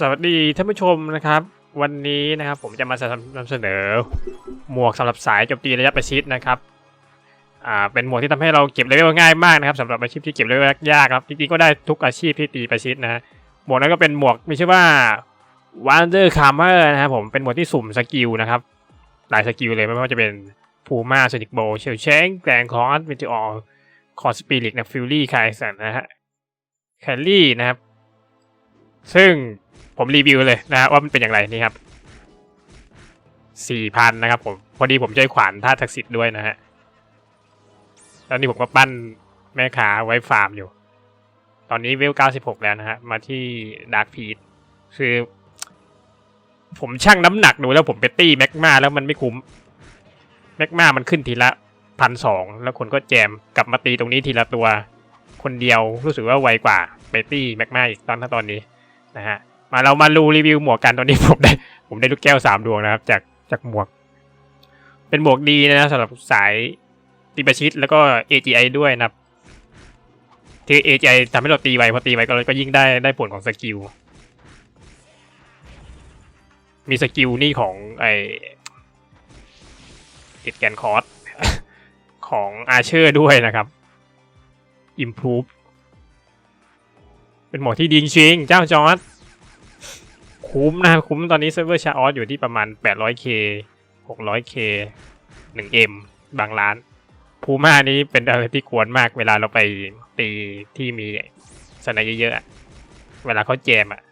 สวัสดีท่านผู้ชมนะครับ วันนี้นะครับผมจะมานำเสนอหมวกสำหรับสายโจมตีระยะประชิดนะครับอ่าเป็นหมวกที่ทำให้เราเก็บเลเวลง่ายมากนะครับสำหรับอาชีพที่เก็บเลเวลยากครับจริงๆก็ได้ทุกอาชีพที่ตีประชิดนะหมวกนั้นก็เป็นหมวกมีชื่อว่า Wonder c a r m e r นะครับผมเป็นหมวกที่สุ่มสกิลนะครับหลายสกิลเลยไม่ว่าจะเป็นพูม่าโซนิกโบเชลเชงแกงคอร์สมิติออร์คอสปิริตนะฟิลลี่คายสันนะฮะแคลรี่นะครับซึ่ง ผมรีวิวเลยนะว่ามันเป็นอย่างไรนี่ครับสี่พันนะครับผมพอดีผมใจขวานท่าทักษิณด้วยนะฮะแล้วนี่ผมก็ปั้นแม่ขาไว้ฟาร์มอยู่ ตอนนี้เวลเก้าสิบหกแล้วนะฮะมาที่ดาร์กพีทคือ ผมชั่งน้ำหนักดูแล้วผมไปตี้แม็กมาแล้วมันไม่คุ้มแม็กมามันขึ้นทีละพันสองแล้วคนก็แจมกลับมาตีตรงนี้ทีละตัว คนเดียวรู้สึกว่าไวกว่าไปตี้แม็กมาอีกตอนถ้าตอนนี้นะฮะ มาเรามาดูรีวิวหมวกกันตอนนี้ผมได้ ผมได้ลูกแก้วสามดวงนะครับ จากจากหมวก เป็นหมวกดีนะสำหรับสายตีประชิดแล้วก็ AGI ด้วยนะครับที่ AGI ทำให้เราตีไวพอตีไวก็ก็ยิ่งได้ได้ผลของสกิลมีสกิลนี่ของไอติดแกนคอร์สของอาเชอร์ด้วยนะครับ Improve เป็นหมวกที่ดีจริงเจ้าจอร์ด คุ้มนะคุ้มตอนนี้เซิร์ฟเวอร์ชาออสอยู่ที่ประมาณ 800k 600k 1m บางร้านพูม่านี้เป็นอะไรที่กวนมากเวลาเราไปตีที่มีสนายเยอะๆเวลาเขาแจมอะ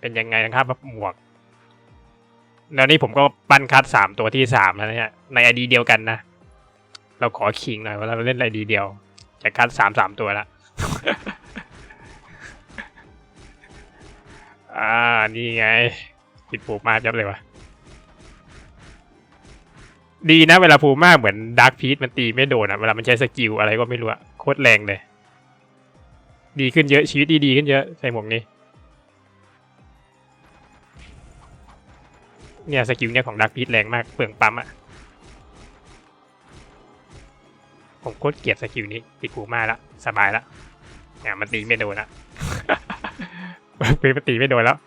เป็นยังไงนะครับหมวก แล้วนี่ผมก็ปั้นคัดสามตัวที่สามแล้วเนี่ยในไอดีเดียวกันนะ เราขอคิงหน่อยว่าเราเล่นไอดีเดียวจะคัดสามสามตัวละ อ่า นี่ไงผิดผูกมากจับเลยวะดีนะเวลาผูกมากเหมือนดาร์คพีทมันตีไม่โดนอะเวลามันใช้สกิลอะไรก็ไม่รู้อะโคตรแรงเลย ดีขึ้นเยอะ ชีวิตดีดีขึ้นเยอะ ใส่หมวกนี้ เนี่ยสกิลเนี่ยของดาร์คพีทแรงมากเปลืองปั๊มอะผมโคตรเกลียดสกิลนี้ติดกูกมาแล้วสบายแล้วเนี่ยมันตีไม่โดนละ มันตีไม่โดนแล้ว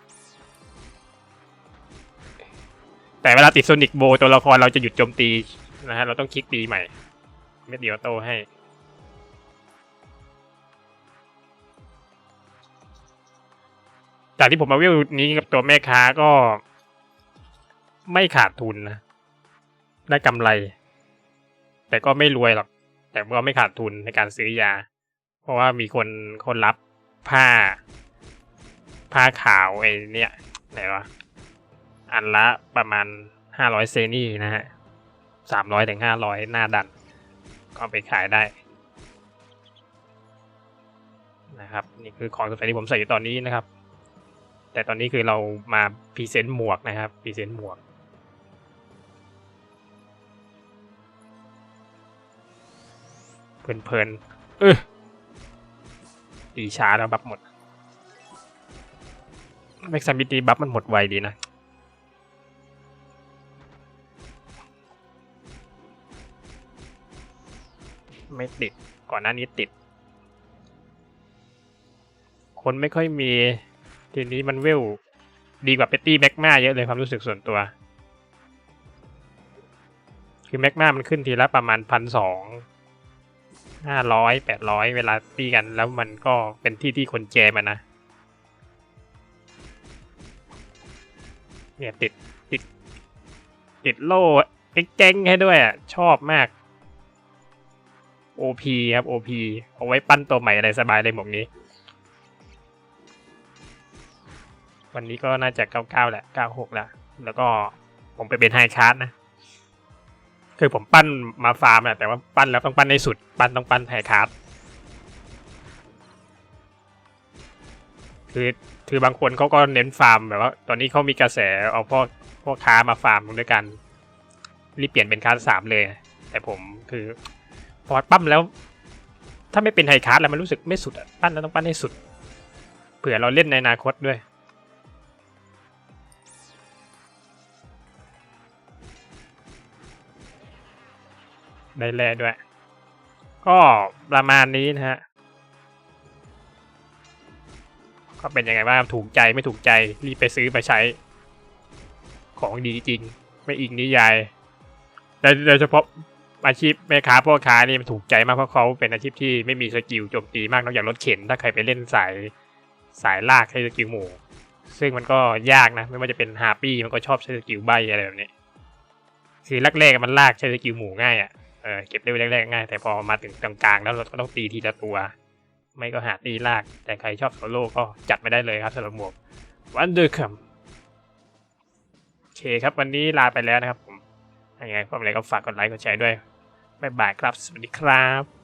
แต่เวลาติดโซนิกโบตัวละครเราจะหยุดโจมตีนะฮะ เราต้องคลิกตีใหม่ ไม่เดียวโตให้ จากที่ผมมาวิวนี้กับตัวแม่ค้าก็ ไม่ขาดทุนนะ ได้กำไร แต่ก็ไม่รวยหรอก แต่ก็ไม่ขาดทุนในการซื้อยา เพราะว่ามีคนคนรับผ้า ผ้าขาวไอ้เนี่ยไหนวะอันละประมาณห้าร้อยเซนี่นะฮะสามร้อยถึงห้าร้อยหน้าดัน ก็ไปขายได้นะครับนี่คือของสำคัญที่ผมใส่อยู่ตอนนี้นะครับ แต่ตอนนี้คือเรามาพรีเซนต์หมวกนะครับพรีเซนต์หมวกเพลินๆเออตีช้าแล้วบัฟหมด แม็กซัมบิตีบัฟมันหมดไวดีนะไม่ติดก่อนหน้านี้ติด คนไม่ค่อยมี ทีนี้มันเวลดีกว่าเปตตี้แม็กมาเยอะเลยความรู้สึกส่วนตัว คือแม็กมามันขึ้นทีละประมาณพันสองห้าร้อยแปดร้อยเวลาตีกันแล้วมันก็เป็นที่ที่คนแจมันนะ เนี่ยติดติด ติดโล่เจ๊งให้ด้วยอะ ชอบมาก OP ครับ OP เอาไว้ปั้นตัวใหม่อะไรสบายเลยหมวกนี้ วันนี้ก็น่าจะ 99 แหละ 96 แล้ว แล้วก็ผมไปเป็นไฮชาร์ตนะ คือผมปั้นมาฟาร์มแหละแต่ว่าปั้นแล้วต้องปั้นให้สุด ปั้นต้องปั้นไฮคาร์ด คือคือบางคนเขาก็เน้นฟาร์มแบบว่า ตอนนี้เขามีกระแสเอาพวกพวกค้ามาฟาร์มด้วยกันรีบเปลี่ยนเป็นคาร์ดสามเลย แต่ผมคือพอปั้มแล้ว ถ้าไม่เป็นไฮคาร์ดแล้วมันรู้สึกไม่สุดปั้นแล้วต้องปั้นให้สุด เผื่อเราเล่นในอนาคตด้วย ได้แลด้วย ก็ประมาณนี้นะฮะ ก็เป็นยังไงบ้างถูกใจไม่ถูกใจรีบไปซื้อไปใช้ ของดีจริง ไม่อิงนิยายแต่โดยเฉพาะอาชีพแม่ค้าพ่อค้านี่มันถูกใจมากเพราะเขาเป็นอาชีพที่ไม่มีสกิลโจมตีมากนอกจากรถเข็น ถ้าใครไปเล่นสายสายลากใช้สกิลหมู่ ซึ่งมันก็ยากนะ ไม่ว่าจะเป็นฮาร์ปี้มันก็ชอบใช้สกิลใบอะไรแบบนี้คือแรกๆมันลากใช้สกิลหมู่ง่ายอะเออเก็บได้แรกๆง่ายแต่พอมาถึงตรงกลางแล้วเราก็ต้องตีทีละตัว ไม่ก็หาตีลาก แต่ใครชอบโซโล่ก็จัดไม่ได้เลยครับสำหรับหมวกวันเดอร์คัมโอเคครับวันนี้ลาไปแล้วนะครับผมยังไงก็อะไรก็ฝากกดไลค์กดแชร์ด้วยบ๊ายบายครับ สวัสดีครับ